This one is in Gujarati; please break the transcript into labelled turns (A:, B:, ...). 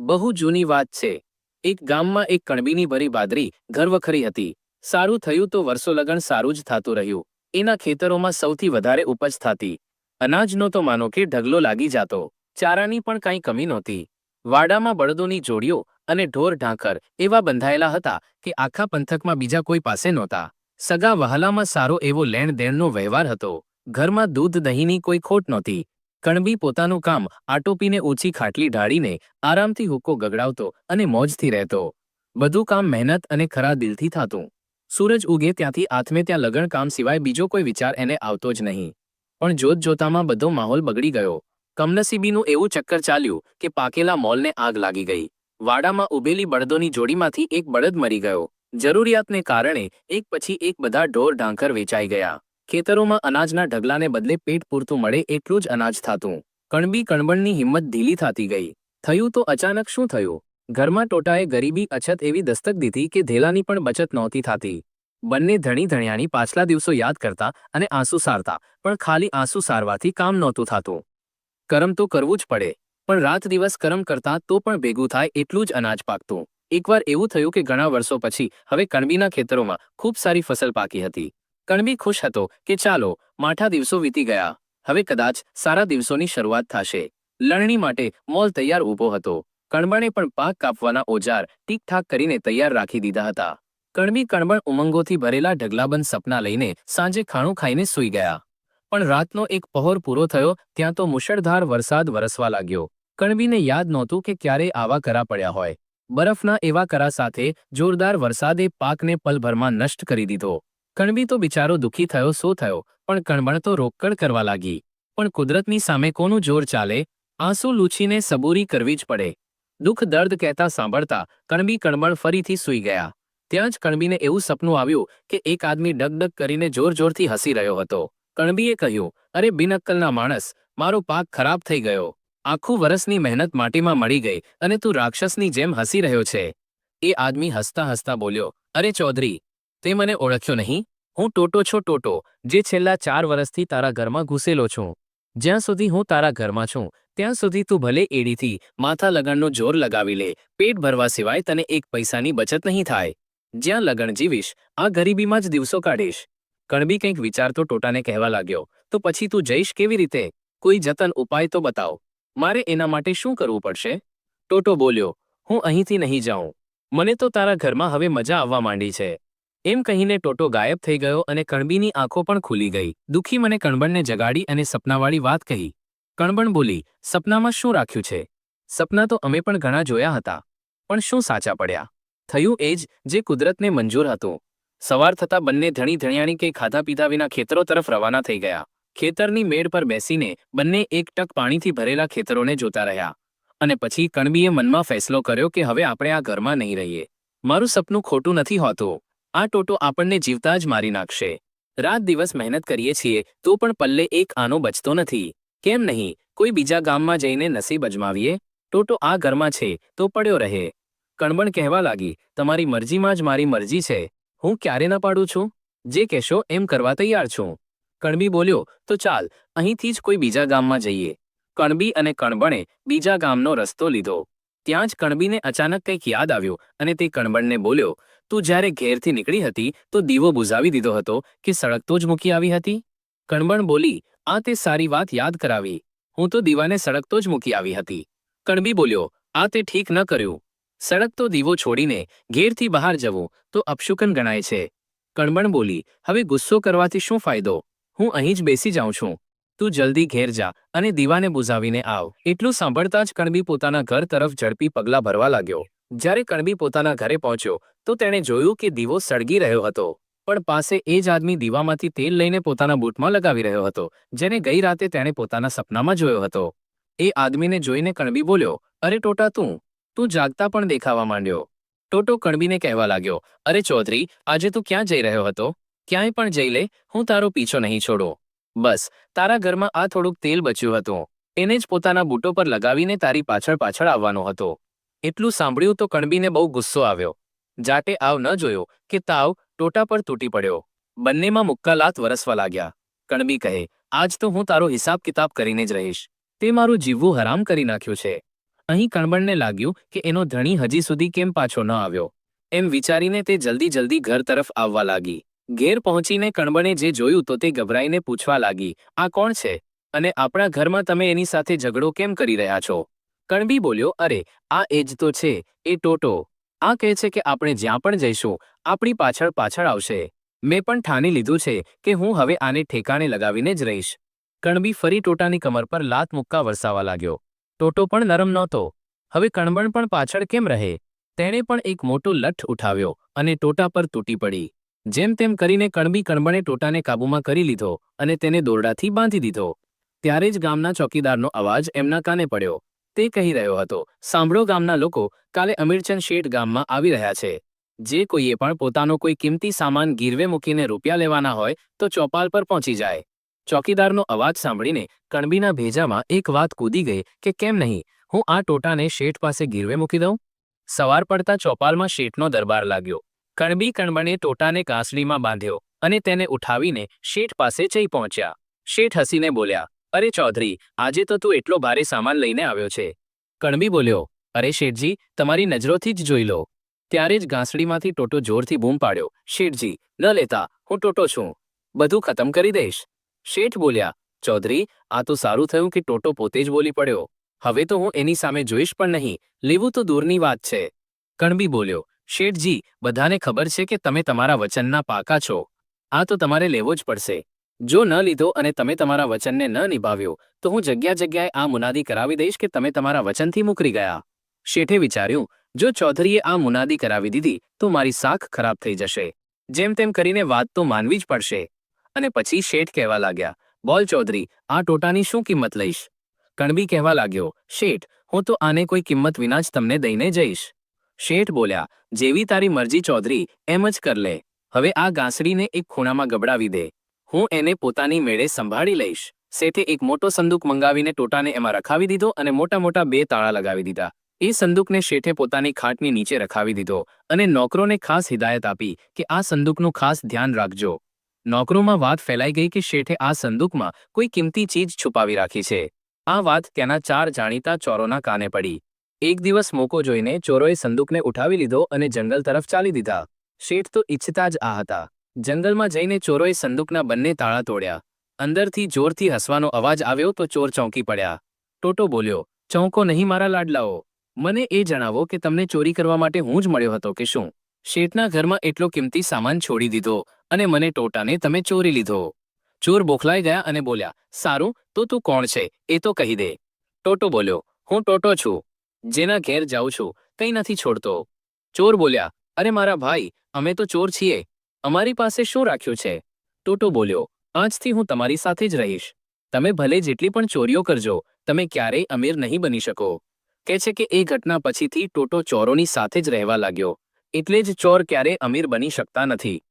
A: બહુ જૂની વાત છે. એક ગામમાં એક કણબીની ભરી બાદરી ઘરવખરી હતી. સારું થયું તો વર્ષો લગન સારું જ થાતું રહ્યું. એના ખેતરોમાં સૌથી વધારે ઉપજ થતી. અનાજનો તો માનો કે ઢગલો લાગી જાતો. ચારાની પણ કાંઈ કમી નહોતી. વાડામાં બળદોની જોડીઓ અને ઢોર ઢાંકર એવા બંધાયેલા હતા કે આખા પંથકમાં બીજા કોઈ પાસે નહોતા. સગા વહાલામાં સારો એવો લેણ દેણનો વ્યવહાર હતો. ઘરમાં દૂધ દહીંની કોઈ ખોટ નહોતી. કણબી પોતાનું કામ આટોપીને ઓછી ખાટલી ઢાળીને આરામથી હુક્કો ગગડાવતો અને મોજથી રહેતો. બધું કામ મહેનત અને ખરા દિલથી થતું. સૂરજ ઉગે ત્યાંથી આથમે ત્યાં લગણ કામ સિવાય બીજો કોઈ વિચાર એને આવતો જ નહીં. પણ જોત જોતામાં બધો માહોલ બગડી ગયો. કમનસીબીનું એવું ચક્કર ચાલ્યું કે પાકેલા મોલને આગ લાગી ગઈ. વાડામાં ઉભેલી બળદોની જોડીમાંથી એક બળદ મરી ગયો. જરૂરિયાતને કારણે એક પછી એક બધા ઢોર ઢાંકર વેચાઈ ગયા. ખેતરોમાં અનાજના ઢગલાને બદલે પેટ પૂરતું મળે એટલું જ અનાજ થાતું. કણબી કણબણની હિંમત ઢીલી થાતી ગઈ. થયું તો અચાનક શું થયું? ઘરમાં ટોટાએ ગરીબી, અછત એવી દસ્તક દીધી કે ધેલાની પણ બચત નહોતી થાતી. બંને ધણી ધણિયાની પાછલા દિવસો યાદ કરતા અને આંસુ સારતા, પણ ખાલી આંસુ સારવાથી કામ નહોતું થાતું. કરમ તો કરવું જ પડે, પણ રાત દિવસ કરમ કરતા તો પણ ભેગું થાય એટલું જ અનાજ પાકતું. એકવાર એવું થયું કે ઘણા વર્ષો પછી, હવે કણબીના ખેતરોમાં ખૂબ સારી ફસલ પાકી હતી. કણબી ખુશ હતો કે ચાલો, માઠા દિવસો વીતી ગયા. હવે કદાચ સારા દિવસોની શરૂઆત થશે. લણણી માટે મોલ તૈયાર ઊભો હતો. કણબણે પણ પાક કાપવાના ઓજાર ઠીકઠાક કરીને તૈયાર રાખી દીધા હતા. કણબી કણબણ ઉમંગોથી ભરેલા ઢગલાબંધ સપના લઈને સાંજે ખાણું ખાઈને સૂઈ ગયા. પણ રાતનો એક પહોર પૂરો થયો ત્યાં તો મુશળધાર વરસાદ વરસવા લાગ્યો. કણબીને યાદ નહોતું કે ક્યારે આવા કરા પડ્યા હોય. બરફના એવા કરા સાથે જોરદાર વરસાદે પાકને પલભરમાં નષ્ટ કરી દીધો. કણબી તો બિચારો દુઃખી થયો સો થયો? પણ કણબણ તો રોકકળ કરવા લાગી. પણ કુદરતની સામે કોનું જોર ચાલે? આંસુ લૂછીને સબૂરી કરવી જ પડે. દુઃખ દર્દ કહેતા સાંભળતા કણબી કણબણ ફરીથી સૂઈ ગયા. ત્યાં જ કણબીને એવું સપનું આવ્યું કે એક આદમી ડગડગ કરીને જોર જોરથી હસી રહ્યો હતો. કણબીએ કહ્યું, અરે બિનક્કલના માણસ, મારો પાક ખરાબ થઈ ગયો. આખું વરસની મહેનત માટીમાં મળી ગઈ અને તું રાક્ષસની જેમ હસી રહ્યો છે. એ આદમી હસતા હસતા બોલ્યો, અરે ચૌધરી તે મને ઓળખ્યો નહીં. હું ટોટો છો ટોટો, જે છેલ્લા ચાર વર્ષથી તારા ઘરમાં ઘૂસેલો છું. જ્યાં સુધી હું તારા ઘરમાં છું, ત્યાં સુધી તું ભલે એડીથી માથા લગણનો જોર લગાવી લે, પેટ ભરવા સિવાય તને એક પૈસાની બચત નહીં થાય. જ્યાં લગણ જીવીશ, આ ગરીબીમાં જ દિવસો કાઢીશ. કણબી કંઈક વિચારતો ટોટાને કહેવા લાગ્યો, તો પછી તું જઈશ કેવી રીતે? કોઈ જતન ઉપાય તો બતાવ. મારે એના માટે શું કરવું પડશે? ટોટો બોલ્યો, હું અહીંથી નહીં જાઉં. મને તો તારા ઘરમાં હવે મજા આવવા માંડી છે. એમ કહીને ટોટો ગાયબ થઈ ગયો અને કણબીની આંખો પણ ખુલી ગઈ. દુઃખી મને કણબણને જગાડી અને સપનાવાળી વાત કહી. કણબણ બોલી, સપનામાં શું રાખ્યું છે? સપના તો અમે પણ ઘણા જોયા હતા. પણ શું સાચા પડ્યા? થયું એ જ જે કુદરતને મંજૂર હતું. સવાર થતાં બંને ધણી ધણિયાણી કે ખાધા પીધા વિના ખેતરો તરફ રવાના થઈ ગયા. ખેતરની મેળ પર બેસીને બંને એક ટક પાણીથી ભરેલા ખેતરોને જોતા રહ્યા. અને પછી કણબીએ મનમાં ફેસલો કર્યો કે હવે આપણે આ ઘરમાં નહીં રહીએ. મારું સપનું ખોટું નથી હોતું. આ ટોટો આપણને જીવતા જ મારી નાખશે. રાત દિવસ મહેનત કરીએ છીએ, તો પણ પલ્લે એક આનો બચતો નથી. કેમ નહીં? કોઈ બીજા ગામમાં જઈને નસીબ અજમાવીએ? ટોટો આ ઘરમાં છે, તો પડ્યો રહે. કણબણ કહેવા લાગી, તમારી મરજીમાં જ મારી મરજી છે. હું ક્યારે ન પાડું છું? જે કહેશો એમ કરવા તૈયાર છું. કણબી બોલ્યો, તો ચાલ, અહીંથી જ કોઈ બીજા ગામમાં જઈએ. કણબી અને કણબણે બીજા ગામનો રસ્તો લીધો. ત્યાં જ કણબીને અચાનક કંઈક યાદ આવ્યો અને તે કણબણને બોલ્યો, તું જ્યારે ઘેરથી નીકળી હતી, તો દીવો બુઝાવી દીધો હતો કે સળગતો જ મૂકી આવી હતી? કણબણ બોલી, આ તે સારી વાત યાદ કરાવી. હું તો દીવાને સળગતો જ મૂકી આવી હતી. કણબી બોલ્યો, આ તે ઠીક ન કર્યું. સળગતો દીવો છોડીને ઘેરથી બહાર જવું તો અપશુકન ગણાય છે. કણબણ બોલી, હવે ગુસ્સો કરવાથી શું ફાયદો? હું અહીં જ બેસી જાઉં છું. તું જલ્દી ઘેર જા અને દીવાને બુઝાવીને આવ. એટલું સાંભળતા જ કણબી પોતાના ઘર તરફ ઝડપી પગલાં ભરવા લાગ્યો. જ્યારે કણબી પોતાના ઘરે પહોંચ્યો, તો તેણે જોયું કે દીવો સળગી રહ્યો હતો. પણ પાસે એ જ આદમી દીવામાંથી તેલ લઈને પોતાના બૂટમાં લગાવી રહ્યો હતો, જેને ગઈ રાતે તેણે પોતાના સપનામાં જોયો હતો. એ આદમીને જોઈને કણબી બોલ્યો, અરે ટોટા તું તું જાગતા પણ દેખાવા માંડ્યો. ટોટો કણબીને કહેવા લાગ્યો, અરે ચૌધરી, આજે તું ક્યાં જઈ રહ્યો હતો? ક્યાંય પણ જઈ લે, હું તારો પીછો નહીં છોડો. બસ, તારા ઘરમાં આ થોડુંક તેલ બચ્યું હતું. એને જ પોતાના બૂટો પર લગાવીને તારી પાછળ પાછળ આવવાનો હતો. એટલું સાંભળ્યું તો કણબીને બહુ ગુસ્સો આવ્યો. જાટે આવ ન જોયો કે તાવ ટોટા પર તૂટી પડ્યો. બંનેમાં મુક્કા લાત વરસવા લાગ્યા. કણબી કહે, આજ તો હું તારો હિસાબ કિતાબ કરીને જ રહીશ. તે મારું જીવવું હરામ કરી નાખ્યું છે. અહીં કણબણને લાગ્યું કે એનો ધણી હજી સુધી કેમ પાછો ન આવ્યો એમ વિચારીને તે જલ્દી જલ્દી ઘર તરફ આવવા લાગી. ઘેર પહોંચીને કણબણે જે જોયું તો તે ગભરાઈને પૂછવા લાગી, આ કોણ છે? અને આપણા ઘરમાં તમે એની સાથે ઝઘડો કેમ કરી રહ્યા છો? કણબી બોલ્યો, અરે, આ એજ તો છે, એ ટોટો. આ કહે છે કે આપણે જ્યાં પણ જઈશું, આપણી પાછળ પાછળ આવશે. મેં પણ ઠાની લીધું છે કે હું હવે આને ઠેકાણે લગાવીને જ રહીશ. કણબી ફરી ટોટાની કમર પર લાત મુક્કા વરસાવા લાગ્યો. ટોટો પણ નરમ નહોતો. હવે કણબણ પણ પાછળ કેમ રહે? તેણે પણ એક મોટો લઠ્ઠ ઉઠાવ્યો અને ટોટા પર તૂટી પડી. જેમ તેમ કરીને કણબી કણબણે ટોટાને કાબૂમાં કરી લીધો અને તેને દોરડાથી બાંધી દીધો. ત્યારે જ ગામના ચોકીદારનો અવાજ એમના કાને પડ્યો. તે કહી રહ્યો હતો, સાંભળો ગામના લોકો, કાલે અમીરચંદ શેઠ ગામમાં આવી રહ્યા છે. જે કોઈએ પણ પોતાનો કોઈ કિંમતી સામાન ગીરવે મૂકીને રૂપિયા લેવાના હોય તો ચોપાલ પર પહોંચી જાય. ચોકીદારનો અવાજ સાંભળીને કણબીના ભેજામાં એક વાત કૂદી ગઈ કે, કેમ નહીં? હું આ ટોટાને શેઠ પાસે ગીરવે મૂકી દઉં? સવાર પડતા ચોપાલમાં શેઠનો દરબાર લાગ્યો. કણબી કણબણે ટોટાને કાંસળીમાં બાંધ્યો અને તેને ઉઠાવીને શેઠ પાસે જઈ પહોંચ્યા. શેઠ હસીને બોલ્યા, અરે ચૌધરી, આજે તો તું એટલો ભારે સામાન લઈને આવ્યો છે. કણબી બોલ્યો, અરે શેઠજી, તમારી નજરોથી જ જોઈ લો. ત્યારે જ ઘાસડીમાંથી ટોટો જોરથી બૂમ પાડ્યો, શેઠજી, ન લેતા, હું ટોટો છું. બધું ખતમ કરી દઈશ. શેઠ બોલ્યા, ચૌધરી, આ તો સારું થયું કે ટોટો પોતે જ બોલી પડ્યો. હવે તો હું એની સામે જોઈશ પણ નહીં, લેવું તો દૂરની વાત છે. કણબી બોલ્યો શેઠજી બધાને ખબર છે કે તમે તમારા વચનના પાકા છો. આ તો તમારે લેવો જ પડશે. જો ન લીધો અને તમે તમારા વચનને ન નિભાવ્યો, તો હું જગ્યા જગ્યાએ આ મુનાદી કરાવી દઈશ કે તમે તમારા વચનથી મુકરી ગયા. શેઠે વિચાર્યું, જો ચૌધરીએ આ મુનાદી કરાવી દીધી, તો મારી સાખ ખરાબ થઈ જશે. જેમ તેમ કરીને વાત તો માનવી જ પડશે. અને પછી શેઠ કહેવા લાગ્યા, બોલ ચૌધરી, આ ટોટાની શું કિંમત લઈશ? કણબી કહેવા લાગ્યો, શેઠ, હું તો આને કોઈ કિંમત વિના જ તમને દઈને જઈશ. શેઠ બોલ્યા, જેવી તારી મરજી ચૌધરી, એમ જ કર લે. હવે આ ગાંસડીને એક ખૂણામાં ગબડાવી દે. હું એને પોતાની મેળે સંભાળી લઈશ. શેઠે એક મોટો સંદૂક મંગાવીને ટોટાને એમાં રખાવી દીધો અને મોટા મોટા બે તાળા લગાવી દીધા. એ સંદૂકને શેઠે પોતાની ખાટની નીચે રખાવી દીધો અને નોકરોને ખાસ હિદાયત આપી કે આ સંદૂકનું ખાસ ધ્યાન રાખજો. નોકરોમાં વાત ફેલાઈ ગઈ કે શેઠે આ સંદૂકમાં કોઈ કિંમતી ચીજ છુપાવી રાખી છે. આ વાત ત્યાંના ચાર જાણીતા ચોરોના કાને પડી. એક દિવસ મોકો જોઈને ચોરોએ સંદૂકને ઉઠાવી લીધો અને જંગલ તરફ ચાલી દીધા. શેઠ તો ઈચ્છતા જ આ હતા. જંગલમાં જઈને ચોરોએ સંદૂકના બંને તાળા તોડ્યા. અંદરથી જોરથી હસવાનો અવાજ આવ્યો તો ચોર ચોંકી પડ્યા. ટોટો બોલ્યો, ચોંકો નહીં મારા લાડલાઓ. મને એ જણાવો કે તમને ચોરી કરવા માટે હું જ મળ્યો હતો કે શું? શેઠના ઘરમાં એટલો કિંમતી સામાન છોડી દીધો અને મને ટોટાને તમે ચોરી લીધો. ચોર બોખલાઈ ગયા અને બોલ્યા, સારું, તો તું કોણ છે? એ તો કહી દે. ટોટો બોલ્યો, હું ટોટો છું. જેના ઘેર જાઉં છું, કંઈ નથી છોડતો. ચોર બોલ્યા, અરે મારા ભાઈ, અમે તો ચોર છીએ. અમારી પાસે શું રાખ્યું છે? ટોટો બોલ્યો, આજથી હું તમારી સાથે જ રહીશ. તમે ભલે જેટલી પણ ચોરીઓ કરજો, તમે ક્યારેય અમીર નહીં બની શકો. કહે છે કે એ ઘટના પછીથી ટોટો ચોરોની સાથે જ રહેવા લાગ્યો. એટલે જ ચોર ક્યારે અમીર બની શકતા નથી.